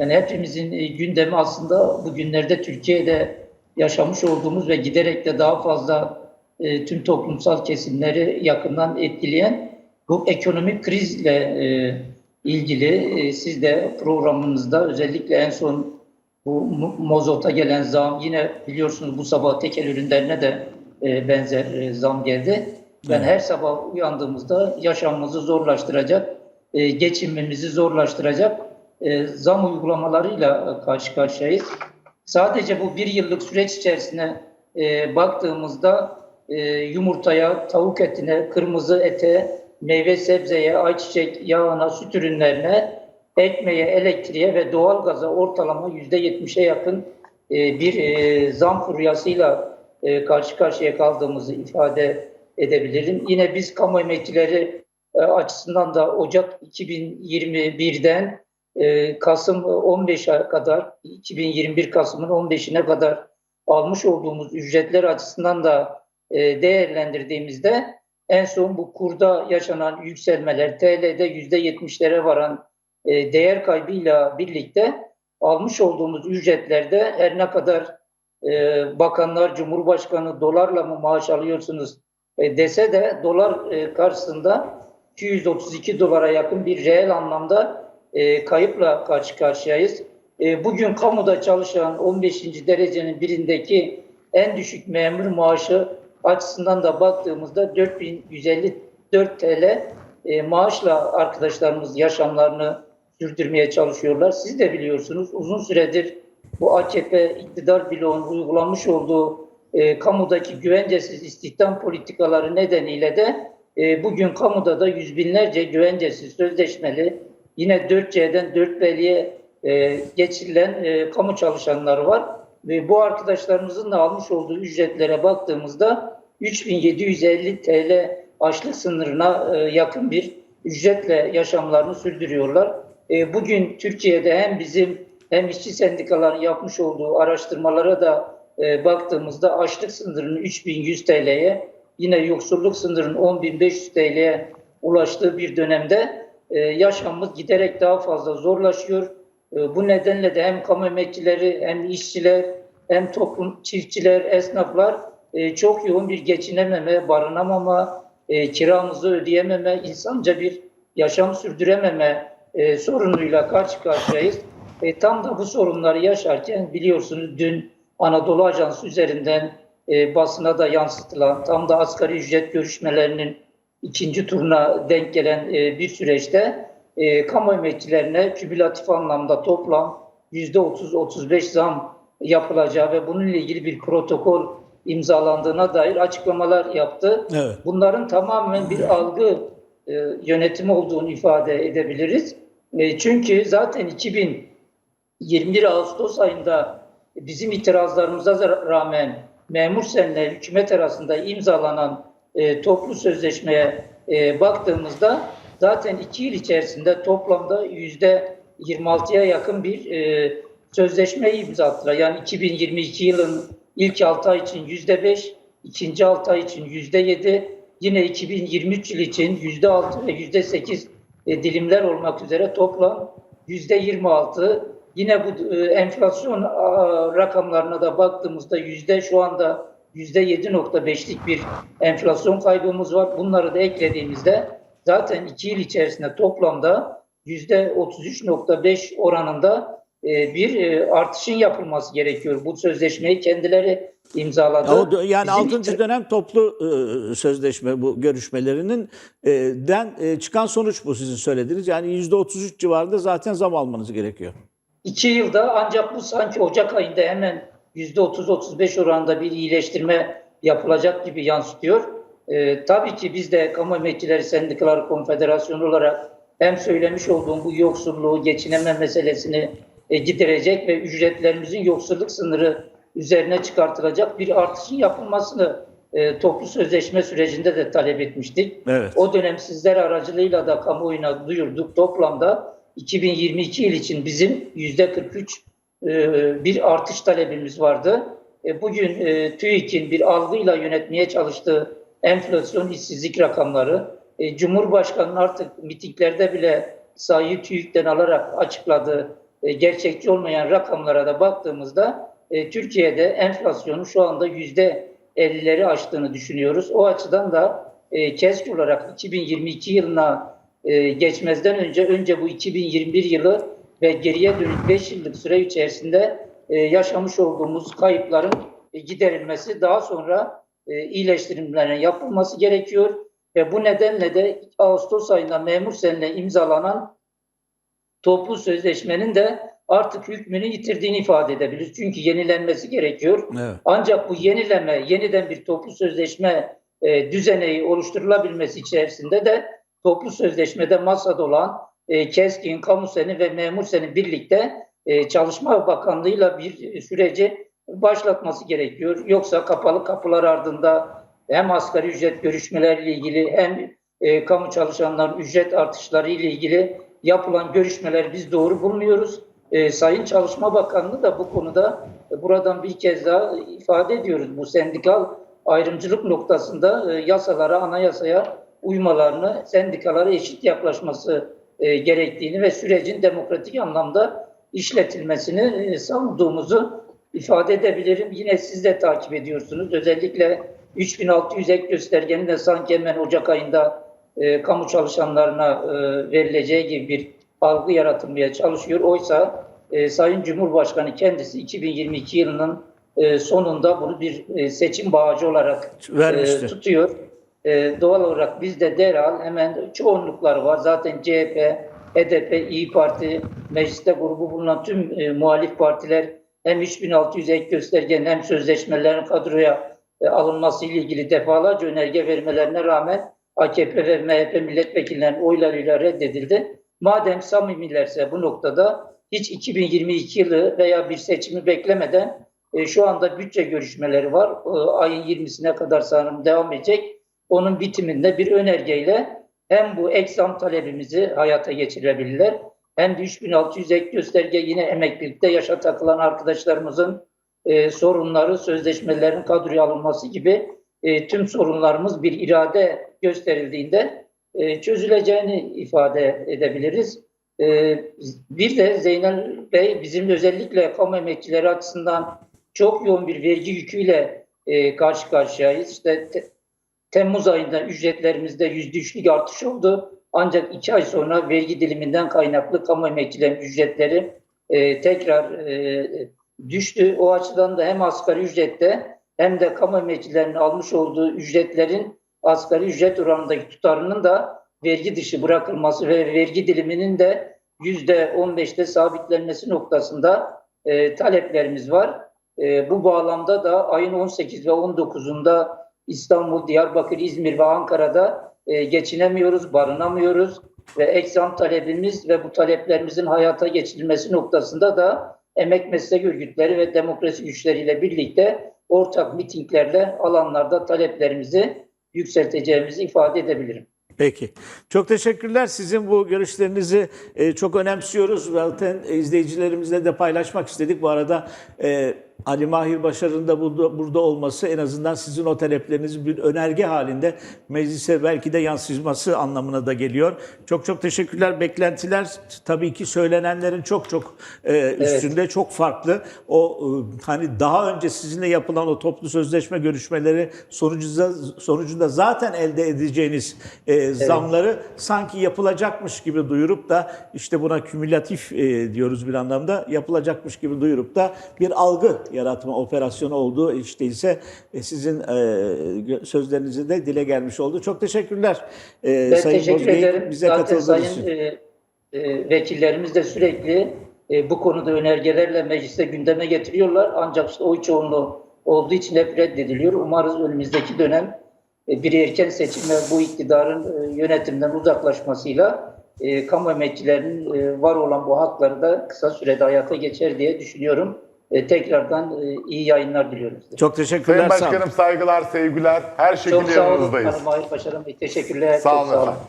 Yani hepimizin e, gündemi aslında bugünlerde Türkiye'de yaşamış olduğumuz ve giderek de daha fazla e, tüm toplumsal kesimleri yakından etkileyen bu ekonomik krizle e, ilgili e, siz de programınızda özellikle en son bu mo- mozota gelen zam yine biliyorsunuz bu sabah tekel ürünlerine de e, benzer e, zam geldi. Yani Evet. her sabah uyandığımızda yaşamımızı zorlaştıracak, e, geçimimizi zorlaştıracak e, zam uygulamalarıyla e, karşı karşıyayız. Sadece bu bir yıllık süreç içerisine e, baktığımızda yumurtaya, tavuk etine, kırmızı ete, meyve sebzeye, ayçiçek yağına, süt ürünlerine, ekmeğe, elektriğe ve doğalgaza ortalama %70'e yakın bir zam furyasıyla karşı karşıya kaldığımızı ifade edebilirim. Yine biz kamu emekçileri açısından da Ocak 2021'den e, Kasım 15'e kadar, 2021 Kasım'ın 15'ine kadar almış olduğumuz ücretler açısından da e, değerlendirdiğimizde en son bu kurda yaşanan yükselmeler TL'de %70'lere varan e, değer kaybıyla birlikte almış olduğumuz ücretlerde her ne kadar e, bakanlar, Cumhurbaşkanı dolarla mı maaş alıyorsunuz e, dese de dolar karşısında 232 dolara yakın bir reel anlamda e, kayıpla karşı karşıyayız. E, bugün kamuda çalışan 15. derecenin birindeki en düşük memur maaşı açısından da baktığımızda 4154 TL e, maaşla arkadaşlarımız yaşamlarını sürdürmeye çalışıyorlar. Siz de biliyorsunuz uzun süredir bu AKP iktidar bloğunun uygulamış olduğu e, kamudaki güvencesiz istihdam politikaları nedeniyle de e, bugün kamuda da yüz binlerce güvencesiz sözleşmeli yine 4C'den 4B'liye e, geçirilen e, kamu çalışanları var. Ve bu arkadaşlarımızın da almış olduğu ücretlere baktığımızda 3750 TL açlık sınırına e, yakın bir ücretle yaşamlarını sürdürüyorlar. E, bugün Türkiye'de hem bizim hem işçi sendikaların yapmış olduğu araştırmalara da e, baktığımızda açlık sınırının 3100 TL'ye yine yoksulluk sınırının 10500 TL'ye ulaştığı bir dönemde e, yaşamımız giderek daha fazla zorlaşıyor. E, bu nedenle de hem kamu emekçileri hem işçiler hem toplum çiftçiler, esnaflar e, çok yoğun bir geçinememe, barınamama, kiramızı ödeyememe, insanca bir yaşam sürdürememe sorunuyla karşı karşıyayız. Tam da bu sorunları yaşarken biliyorsunuz dün Anadolu Ajansı üzerinden basına da yansıtılan tam da asgari ücret görüşmelerinin ikinci turuna denk gelen e, bir süreçte e, kamu emekçilerine kümülatif anlamda toplam %30-35 zam yapılacağı ve bununla ilgili bir protokol imzalandığına dair açıklamalar yaptı. Evet. Bunların tamamen bir algı e, yönetimi olduğunu ifade edebiliriz. E, çünkü zaten 2021 Ağustos ayında bizim itirazlarımıza rağmen memur senle hükümet arasında imzalanan e, toplu sözleşmeye e, baktığımızda zaten iki yıl içerisinde toplamda yüzde 26'ya yakın bir e, sözleşmeyi imza. Yani 2022 yılın ilk 6 ay için yüzde 5, ikinci 6 ay için yüzde 7, yine 2023 yıl için yüzde 6 ve yüzde 8 e, dilimler olmak üzere toplam yüzde 26. Yine bu e, enflasyon a, rakamlarına da baktığımızda yüzde şu anda 7.5'lik bir enflasyon kaybımız var. Bunları da eklediğimizde zaten iki yıl içerisinde toplamda yüzde 33.5 oranında e, bir e, artışın yapılması gerekiyor. Bu sözleşmeyi kendileri imzaladı. O yani Bizim 6. itir- dönem toplu e, sözleşme bu görüşmelerinin e, den e, çıkan sonuç bu sizin söylediğiniz. Yani %33 civarında zaten zam almanız gerekiyor. İki yılda ancak bu sanki Ocak ayında hemen %30-35 oranında bir iyileştirme yapılacak gibi yansıtıyor. Ee, tabii ki biz de Kamu Emekçileri Sendikaları Konfederasyonu olarak hem söylemiş olduğum bu yoksulluğu, geçineme meselesini e, giderecek ve ücretlerimizin yoksulluk sınırı üzerine çıkartılacak bir artışın yapılmasını e, toplu sözleşme sürecinde de talep etmiştik. Evet. O dönem sizler aracılığıyla da kamuoyuna duyurduk. Toplamda 2022 yıl için bizim yüzde 43 e, bir artış talebimiz vardı. E, Bugün e, TÜİK'in bir algıyla yönetmeye çalıştığı enflasyon işsizlik rakamları, e, Cumhurbaşkanı'nın artık mitinglerde bile sayıyı TÜİK'ten alarak açıkladığı e, gerçekçi olmayan rakamlara da baktığımızda e, Türkiye'de enflasyonun şu anda yüzde 50'leri aştığını düşünüyoruz. O açıdan da e, KESK olarak 2022 yılına e, geçmezden önce önce bu 2021 yılı ve geriye dönük 5 yıllık süre içerisinde e, yaşamış olduğumuz kayıpların e, giderilmesi daha sonra e, iyileştirimlerin yapılması gerekiyor ve bu nedenle de Ağustos ayında memur seninle imzalanan toplu sözleşmenin de artık hükmünü yitirdiğini ifade edebiliriz. Çünkü yenilenmesi gerekiyor. Evet. Ancak bu yenileme, yeniden bir toplu sözleşme e, düzeneği oluşturulabilmesi içerisinde de toplu sözleşmede masada olan e, KESKİ'nin, Kamusen'in ve Memursen'in birlikte e, Çalışma Bakanlığı'yla bir süreci başlatması gerekiyor. Yoksa kapalı kapılar ardında hem asgari ücret görüşmeleriyle ilgili hem e, kamu çalışanların ücret artışları ile ilgili yapılan görüşmeler biz doğru bulmuyoruz. E, Sayın Çalışma Bakanlığı da bu konuda e, buradan bir kez daha ifade ediyoruz. Bu sendikal ayrımcılık noktasında e, yasalara, anayasaya uymalarını, sendikalara eşit yaklaşması e, gerektiğini ve sürecin demokratik anlamda işletilmesini e, savunduğumuzu ifade edebilirim. Yine siz de takip ediyorsunuz. Özellikle 3600 ek göstergenin de sanki hemen Ocak ayında e, kamu çalışanlarına e, verileceği gibi bir algı yaratılmaya çalışıyor. Oysa e, Sayın Cumhurbaşkanı kendisi 2022 yılının e, sonunda bunu bir e, seçim bağcı olarak Vermişti. e, tutuyor. E, doğal olarak bizde derhal hemen çoğunluklar var. Zaten CHP, HDP, İyi Parti, mecliste grubu bulunan tüm e, muhalif partiler hem 3600 ek göstergenin hem sözleşmelerin kadroya e, alınması ile ilgili defalarca önerge vermelerine rağmen AKP ve MHP milletvekillerinin oylarıyla reddedildi. Madem samimilerse bu noktada hiç 2022 yılı veya bir seçimi beklemeden e, şu anda bütçe görüşmeleri var. E, ayın 20'sine kadar sanırım devam edecek. Onun bitiminde bir önergeyle hem bu eksam talebimizi hayata geçirebilirler hem de 3600 ek gösterge yine emeklilikte yaşa takılan arkadaşlarımızın e, sorunları, sözleşmelerin kadroya alınması gibi e, tüm sorunlarımız bir irade gösterildiğinde e, çözüleceğini ifade edebiliriz. E, bir de Zeynel Bey bizim özellikle kamu emekçileri açısından çok yoğun bir vergi yüküyle e, karşı karşıyayız. İşte te- Temmuz ayında ücretlerimizde yüzde üçlük artış oldu. Ancak iki ay sonra vergi diliminden kaynaklı kamu emekçilerinin ücretleri e, tekrar e, düştü. O açıdan da hem asgari ücrette hem de kamu emekçilerinin almış olduğu ücretlerin asgari ücret oranındaki tutarının da vergi dışı bırakılması ve vergi diliminin de yüzde 15'te sabitlenmesi noktasında e, taleplerimiz var. E, bu bağlamda da ayın 18 ve 19'unda İstanbul, Diyarbakır, İzmir ve Ankara'da e, geçinemiyoruz, barınamıyoruz ve eksam talebimiz ve bu taleplerimizin hayata geçirilmesi noktasında da emek meslek örgütleri ve demokrasi güçleriyle birlikte ortak mitinglerle alanlarda taleplerimizi yükselteceğimizi ifade edebilirim. Peki. Çok teşekkürler. Sizin bu görüşlerinizi e, çok önemsiyoruz. Zaten izleyicilerimizle de paylaşmak istedik. Bu arada e, Ali Mahir Başar'ın da burada, burada olması en azından sizin o taleplerinizi bir önerge halinde meclise belki de yansıması anlamına da geliyor. Çok çok teşekkürler. Beklentiler tabii ki söylenenlerin çok çok e, üstünde çok farklı. O e, hani daha önce sizinle yapılan o toplu sözleşme görüşmeleri sonucunda sonucunda zaten elde edeceğiniz e, zamları sanki yapılacakmış gibi duyurup da işte buna kümülatif e, diyoruz bir anlamda yapılacakmış gibi duyurup da bir algı yaratma operasyonu olduğu işte ise e, sizin e, gö- sözlerinizi de dile gelmiş oldu. Çok teşekkürler. E, Ben Sayın teşekkür Bozbey, ederim. bize Zaten sayın için. e, e, vekillerimiz de sürekli e, bu konuda önergelerle mecliste gündeme getiriyorlar. Ancak işte oy çoğunluğu olduğu için hep reddediliyor. Umarız önümüzdeki dönem e, bir erken seçim ve bu iktidarın e, yönetimden uzaklaşmasıyla e, kamu emekçilerinin e, var olan bu hakları da kısa sürede hayata geçer diye düşünüyorum. E, tekrardan e, iyi yayınlar diliyorum size. Çok teşekkürler. Sayın sağ olun. Başkanım saygılar, sevgiler. Her Çok şekilde sağ olun. yanınızdayız. Hanım Mahir Başarım. Teşekkürler. Sağ Çok olun efendim.